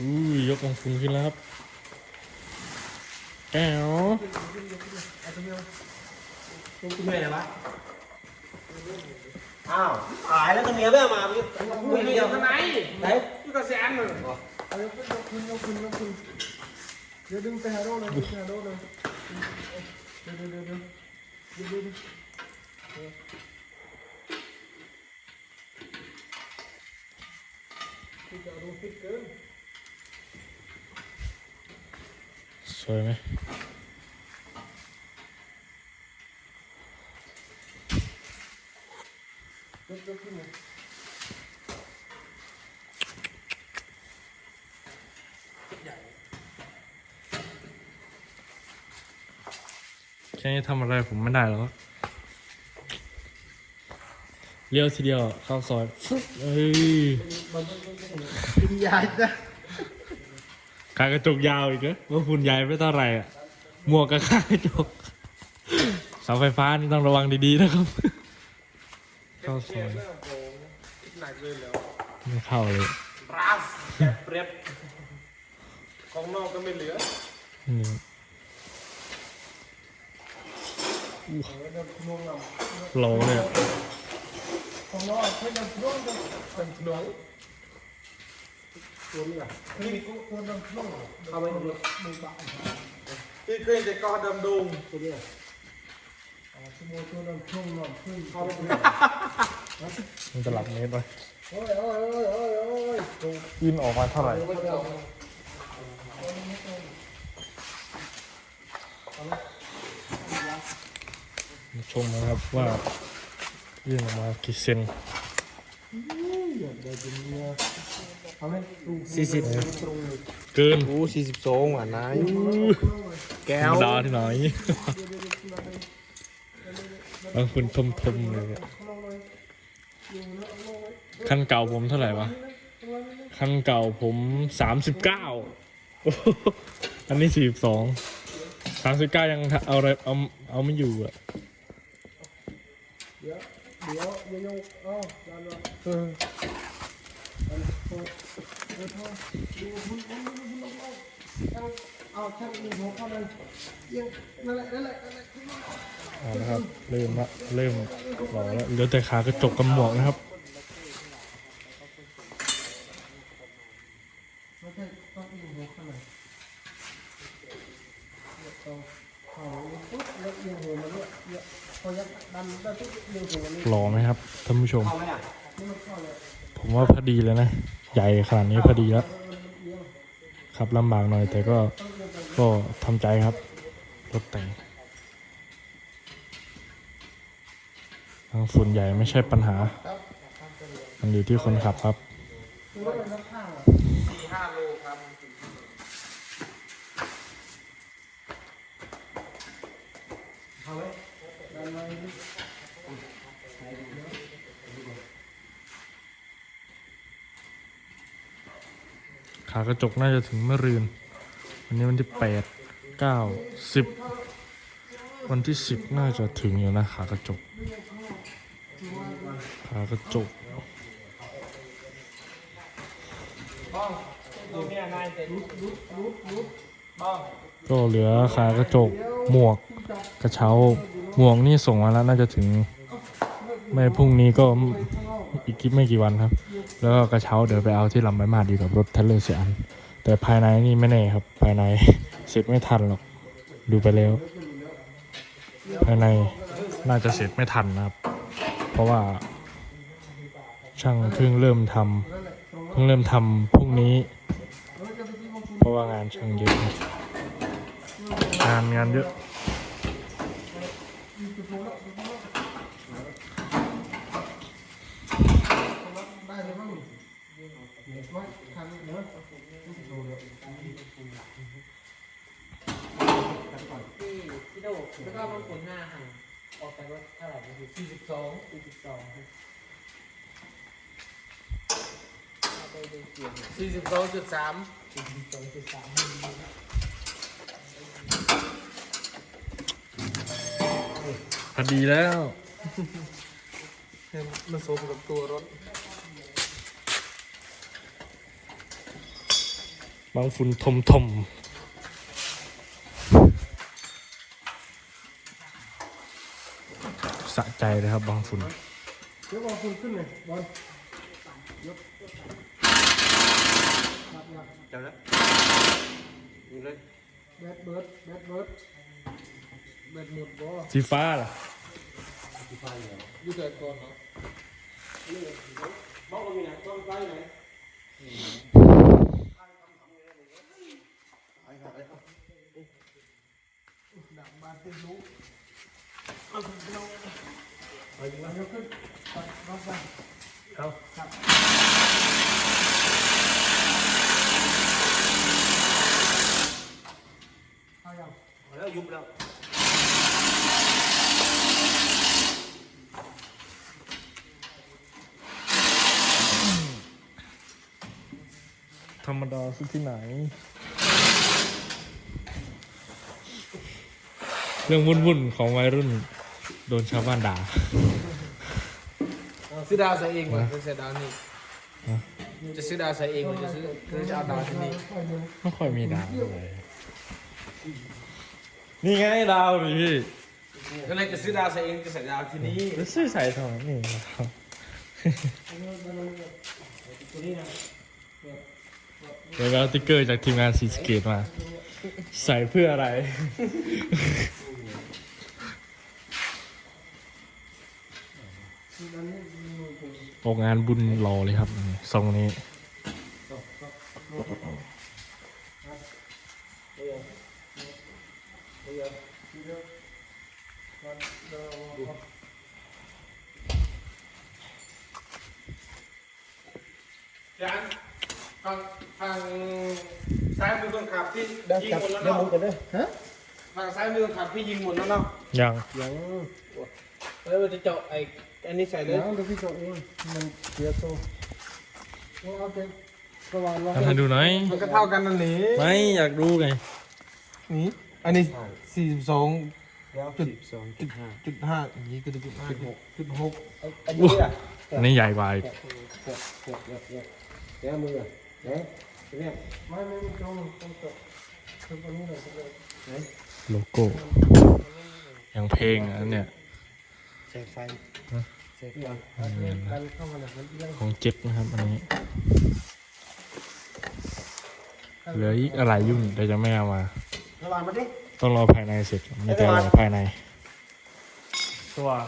อุ้ยยกของคุณขึ้นแล้วครับแก้วลูกคุณแม่ไหนวะอ้าวตายแล้วตัวเมียแม่มาพี่ไม่นี่เดียวข้างในไหนนี่ก็แสนเลยเอายกขึ้นยกขึ้นยกขึ้นยกขึ้นเดี๋ยวดึงไปหาโดเลยดึงไปหาโดเลยเดี๋ยวเดี๋ยวเดี๋ยวเดี๋ยวเดี๋ยวเดี๋ยวเดี๋ยวที่จะเอาดูฟิตเกิน ส วยไหมแค่นี้ทำอะไรผมไม่ได้หรอกเลี้ยวทีเดียวเข้าซอยเอ้ยกินยาจ้ะ ขากระจกยาวอีกเหรอว่าฝุ่นใหญ่ไม่เท่าไหร่อะหมวกกับขากระจกเสาไฟฟ้านี่ต้องระวังดีๆนะครับเข้าซอยหนักเลยแล้วไม่เข้าเลยราสเปรียบของนอกก็ไม่เหลือนี่งงอะโลเลยอะของเราเพื่อนเราโดนกันเป็นหลวงตัวนี้อะเฮ้ยกูตัวเราโดนเอาไปดูมือบ้าที่เคยจะกอดำดง ตัวนี้อ่าสมมติตัวเราช่วงนอนขึ้นเอาไปดูมันจะหลับเมตรไปอินออกมาเท่าไหร่มาชมนะครับว่ายื่นออกมากี่เซน สี่สิบตรงเลยเกินโอ้สี่สิบสองอะนายแก้วดาที่ไหนบางคนทมทมๆเลยอะคันเก่าผมเท่าไหร่วะคันเก่าผมสามสิบเก้าอันนี้สี่สิบสองสามสิบเก้ายังเอาอะไรเอาเอาไม่อยู่อะเดี๋ยวเดี๋ยวเดี๋ยวเอ้าจานละ เอาช่างหัวเข้าเลยยังนั่นแหละนั่นแหละนั่นแหละเอาละครับเริ่มละเริ่มหล่อแล้วเหลือแต่ขากระจกกับหมวกนะครับไม่ใช่ต้องยิงหัวเข้าเลยต้องเอาปุ๊บแล้วยิงหัวมันเนี่ยเนี่ยพอยัดดันได้ปุ๊บยิงหัวมันหล่อไหมครับท่านผู้ชม ผมว่าพอดีเลยนะ ใหญ่ขนาดนี้พอดีแล้วขับลำบากหน่อยแต่ก็ก็ทำใจครับรถแต่งทางฝุ่นใหญ่ไม่ใช่ปัญหา มันอยู่ที่คนขับครับเอาไหม ดันมาขากระจกน่าจะถึงเมื่อรืน วันนี้วันที่แปดเก้าสิบวันที่สิบน่าจะถึงอยู่นะขากระจกขากระจกก็เหลือขากระจกหมวกกระเช้าหมวกนี่ส่งมาแล้วน่าจะถึงไม่พรุ่งนี้ก็อีกไม่กี่วันครับ แล้วก็กระเช้าเดี๋ยวไปเอาที่ลำไม้มาดีกับรถเทเลอร์เสียอัน แต่ภายในนี่ไม่แน่ครับ ภายใน เสร็จไม่ทันหรอก ดูไปแล้ว ภายในน่าจะเสร็จไม่ทันนะครับ เพราะว่าช่างเพิ่งเริ่มทำเพิ่งเริ่มทำพรุ่งนี้ เพราะว่างานช่างเยอะงานงานเยอะ ได้เลยมั้งไม่ทันเนอะ ที่ที่โดดแล้วก็บางคนหน้าห่างออกจากรถเท่าไหร่ก็คือสี่สิบสองสี่สิบสองไปดูเกียร์ สี่สิบสองจุดสามสี่สิบสองจุดสามพอดีแล้ว มันสมกับตัวรถ บางฝุ่นทมทมสะใจเลยครับบางฝุ่นเดี๋ยวบอลคุณขึ้นเลยบอลจับแล้วยิงเลยแบดเบิร์ดแบดเบิร์ดแบดหมดบอสีฟ้าล่ะอยู่แต่ก่ อนเนาะมองก็มีนะต้องไปไหนดับบานเป็นรู้เอาถึงเราเอายกขึ้นตัดรอบบ้าน เอา เอาอย่าง แล้ว ยุบแล้ว ธรรมดาสุดที่ไหน เรื่องวุ่นๆของวัยรุ่น โดนชาวบ้านด่าซื้อดาวใส่เองมั้ยซื้อดาวนี่จะซื้อดาวใส่เองหรือจะซื้อหรือจะเอาดาวที่นี่ไม่ค่อยมีดาวเลย นี่ไงดาวดิพี่ก็เลยจะซื้อดาวใส่เองจะใส่ดาวที่นี่แล้วซื้อใส่ทำไมนี่ครับเดี๋ยวเอาติ๊กเกอร์จากทีมงานซีสเกตมา ใส่เพื่ออะไร ออกงานบุญรอเลยครับนี่ทรงนี้ จานฟังฟังซ้ายมือคนขับที่ได้ยิงจับหมดแล้วเดี๋ยวเนาะมึงกันเด้อฮะฝั่งซ้ายมือคนขับที่ยิงหมดแล้วเนาะยังยังแล้วเราจะเจาะไอ้อันนี้ใส่เลยยังเดี๋ยวพี่โจเองมันเสียโซ่เอาเอาไประวังเราเอาให้ดูหน่อย มันก็เท่ากันนั่นแหละไม่อยากดูไงนี่อันนี้สี่สิบสอง แล้วสิบสองจุดห้าจุดห้าอย่างนี้ก็จุดห้าจุดหกจุดหกอันนี้อะอันนี้ใหญ่กว่าอีกเดี๋ยวมือเดี๋ยวเนี่ยไม่ไม่ไม่ต้องต้องจบคือตรงนี้เลยเลยโลโก้อย่างเพลงอันเนี้ยใช้ไฟเสร็จแล้วกันเข้ามาเนี่ยมันเอียงของเจ็บนะครับอันนี้เหลืออีกอะไรยุ่งแต่จะไม่เอามาระวังมาดิ ต้องรอภายในเสร็จไม่แต่รอภายใน สว่าง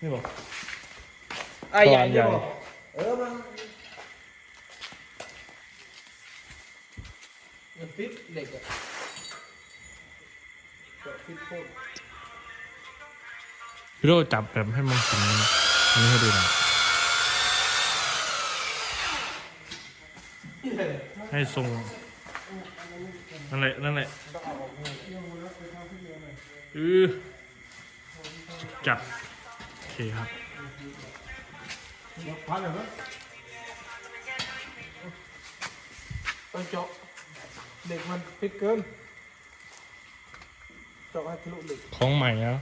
นี่บอกไอ้ใหญ่ใหญ่ใหญ่เออมันมันฟิตเหล็กอะฟิตโคตรพี่โรจับแบบให้มันถึงอันนี้ให้ดูหน่อยให้ทรง นั่นแหละนั่นแหละอือจัดโอเคครับพันเหรอต้องเจาะเหล็กมันฟิตเกินเจาะให้ทะลุเหล็กของใหม่แล้ว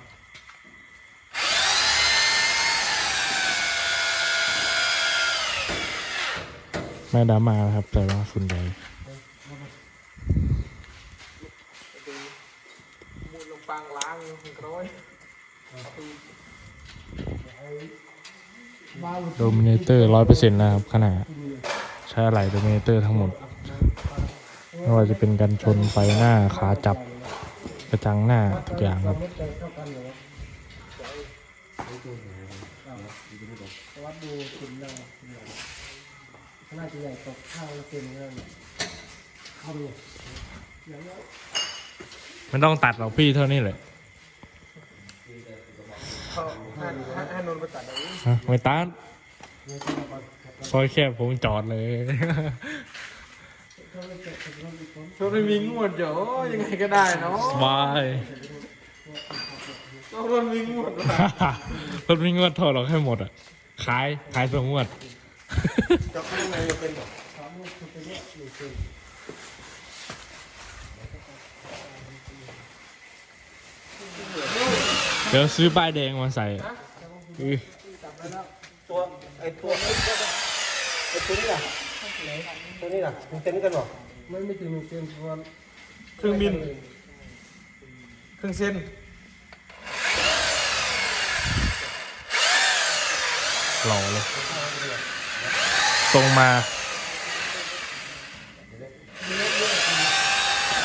ไม่ดรามานะครับ แต่ว่าฝุ่นใหญ่ มูลลงปางล้างหนึ่งร้อย บ้า โดมิเนเตอร์ร้อยเปอร์เซ็นต์นะครับขนาดใช้อะไรโดมิเนเตอร์ทั้งหมด ไม่ว่าจะเป็นกันชนไฟหน้าขาจับกระจังหน้าทุกอย่างครับมันเหรอวัดดูคุณได้น่าจะใหญ่ตกข้าวแล้วเป็นเรื่องเข้าดูไม่ต้องตัดหรอกพี่เท่านี้เลย ให้ให้ให้นนท์ไปตัดเอาเองฮะไม่ตัดซอยแคบผมจอดเลยชนไม่มีงวดเดี๋ยวยังไงก็ได้เนาะสบายต้องรถมีงวดว่ะรถมีงวดถอดออกให้หมดอะ ขาย ขายสองงวดจะข้างในจะเป็นแบบเดี๋ยวซื้อป้ายแดงมาใส่อือตัวไอ้ตัวนี้ก็ไอ้ตัวนี้อะตัวนี้ล่ะมึงเต็มกันหรอไม่ไม่ถึงหนึ่งเซนประมาณเครื่องบินเครื่องเส้นหล่อเลยตรงมา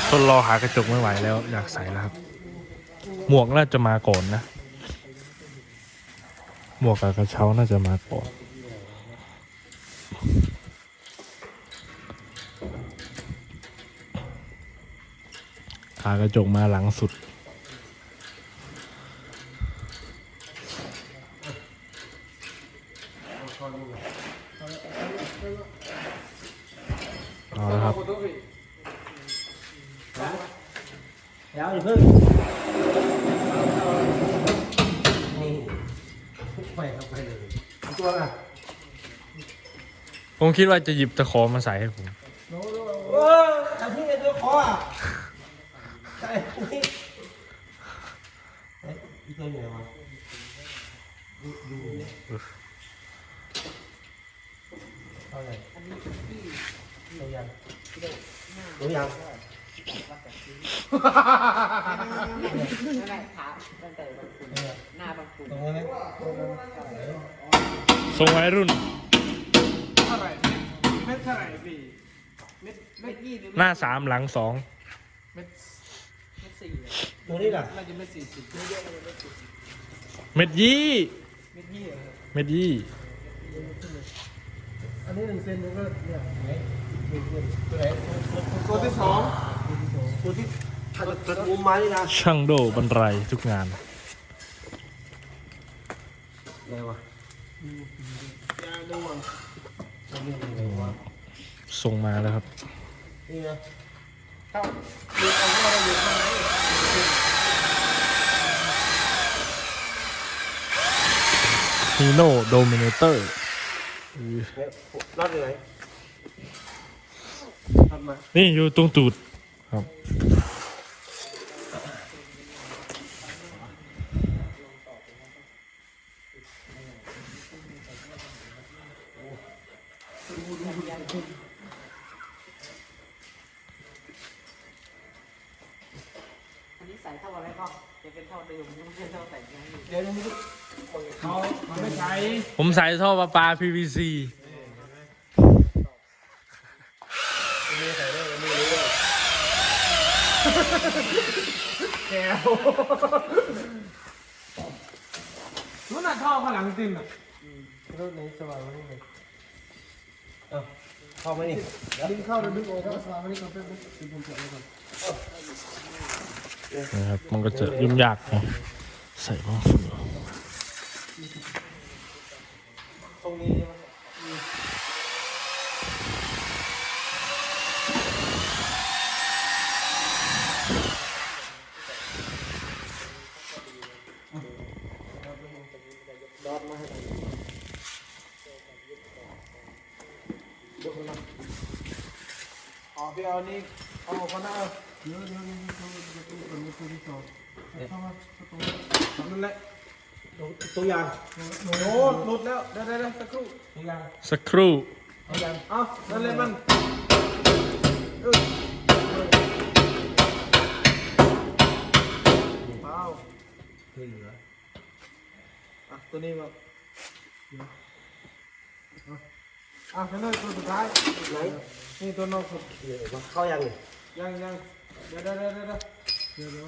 ต้นรอหากระจกไม่ไหวแล้วอยากใส่แล้วครับ หมวกน่าจะมาก่อนนะ หมวกกับกระเช้าน่าจะมาก่อนหากระจกมาหลังสุดเอาละครับเดี๋ยวอย่าเพิ่งนี่ไปครับไปเลยตัวน่ะ ผมคิดว่าจะหยิบตะขอมาใส่ให้ผม เออแต่ที่ไอ้ตัวคออะใช่นี่เอ๊ะอีตัวอยู่ไหนวะดูดูเนี่ยเอาเลยตัวยังตัวยังนั่นแหละขาตั้งแต่บางคุณหน้าบางคุณ ตรงนั้นไหม ทรงวัยรุ่นเท่าไหร่ เม็ดเท่าไหร่พี่เม็ดเม็ดยี่หรือหน้าสามหลังสองเม็ดเม็ดสี่ตัวนี้ล่ะน่าจะเม็ดสี่สิบเม็ดยี่เม็ดยี่เหรอเม็ดยี่อันนี้หนึ่งเซนมันก็เนี่ยไหนดูดูตัวไหนตัวที่สองตัวที่ถ้าจะมุมมานี่นะช่างโดบรรลัยทุกงานไหนวะยาดูอะตัวนี้ไหนวะ ส่งมาแล้วครับนี่นะเข้าดูเอาว่าเราอยู่ข้างในฮีโน่โดมิเนเตอร์นี่ยรอดอยู่ไหนทำมา นี่อยู่ตรงตูดครับ อันนี้ใส่เท่าอะไรก็จะเป็นเท่าเดิมไม่ใช่เท่าแต่งงานอยู่ เดี๋ยวนี้เขาเขาไม่ใช้ผมใส่ท่อประปา PVC แก้วนู้นน่ะท่อข้างหลังติมอะรถไหนสว่างมานี่เลยเอ้าเข้ามานี่ดึงเข้าแล้วดึงออกก็สว่างมานี่ก่อนแป๊บนึงดึงผมจับไว้ก่อนนะครับมันก็จะยุ่งยากไง ใส่บ้างฝุ่นตรงนี้ใช่ไหมอ๋อพี่เอานี่เอาออกมาหน้าเดี๋ยวเดี๋ยวเดี๋ยวเดี๋ยวเดี๋ยวตัวนี้ตัวที่สองเข้ามาเข้าตรง นี้ทำนั่นแหละตัวตัวอย่างโอ้หลุดแล้วเดี๋ยวเดี๋ยวเดี๋ยวสักครู่ตัวอย่างสักครู่ตัวอย่างเอานั่นเลยมันเออเปล่าเหลืออะตัวนี้มาอะนั่นเลยตัวสุดท้ายไหนนี่ตัวนอกสุดเหลือวะเข้ายังนี่ยังยังเดี๋ยวเดี๋ยวเดี๋ยวเดี๋ยว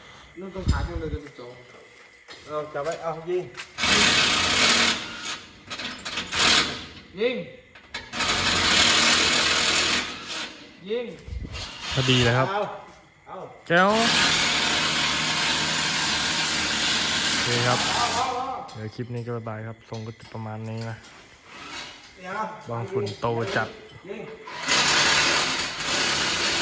นู่นต้องขาขึ้นเลยจะสิบสองเอาจับไว้เอายิงยิงยิงพอดีเลยครับ เอาเอาแก้วโอเคครับเดี๋ยวคลิปนี้ก็บ๊ายบายครับทรงก็จะประมาณนี้นะ เดี๋ยวบางฝุ่นโตจัดยิง